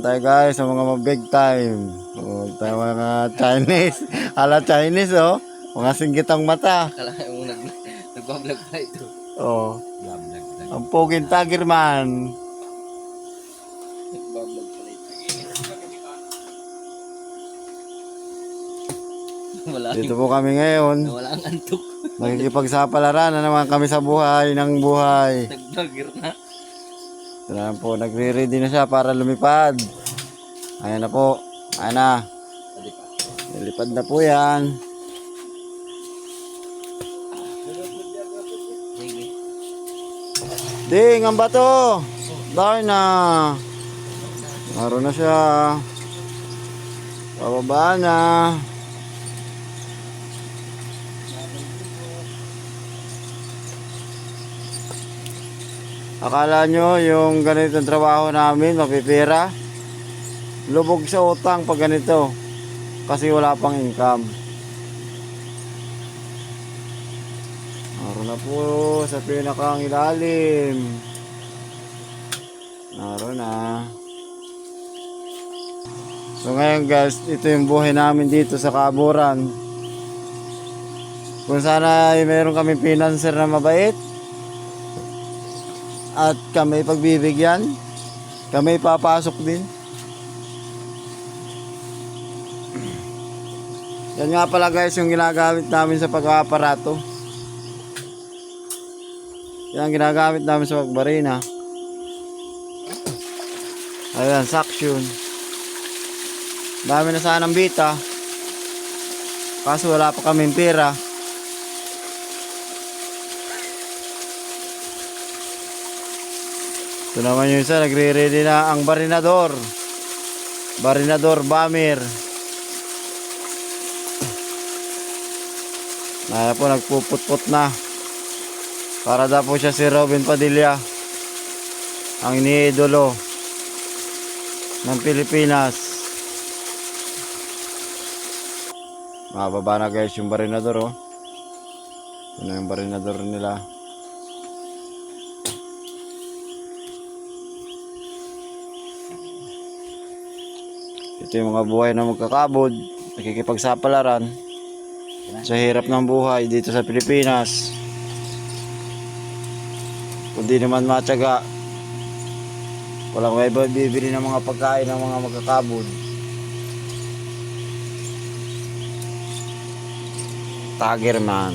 Tayo guys, sa mga big time. Oh, tayo mga Chinese. Ala Chinese oh. Mga singgitang mata. Kala mo nag nagbablog pa ito. Oh. Vlog, vlog. Ang poging tiger man. Nagbablog pala ito. Wala. Dito po kami ngayon. Wala ang antok. Nakikipagsapalaran na naman kami sa buhay ng buhay. Nag-vlogger na. Ito na po, nagre-ready na siya para lumipad. Ayan na po. Ayan na. Lilipad na po yan. Ding, ang bato! Darna! Naroon na siya. Pababa na. Akala nyo yung ganitong trabaho namin, mapipira? Lubog sa utang pag ganito. Kasi wala pang income. Naroon na po sa pinakang ilalim. Naroon na. So ngayon guys, ito yung buhay namin dito sa Kaburan. Kung sana ay meron kami financer na mabait at kami pagbibigyan, kami papasok din. Yan nga pala guys yung ginagamit namin sa pag-aparato. Yan ang ginagamit namin sa pagbarina. Ayan, suction. Dami na sanang bita. Kaso wala pa kaming pera. Ito naman yung isa, nagre-ready na ang barinador. Barinador Bamir. Naya po, nagpuput-put na. Para daw po siya si Robin Padilla. Ang iniidolo ng Pilipinas. Mababa na guys yung barinador oh. Ito na yung barinador nila. Ito yung mga buhay na magkakabod, nakikipagsapalaran sa hirap ng buhay dito sa Pilipinas. Kung di naman matyaga, walang may bibili ng mga pagkain ng mga magkakabod. Tiger man.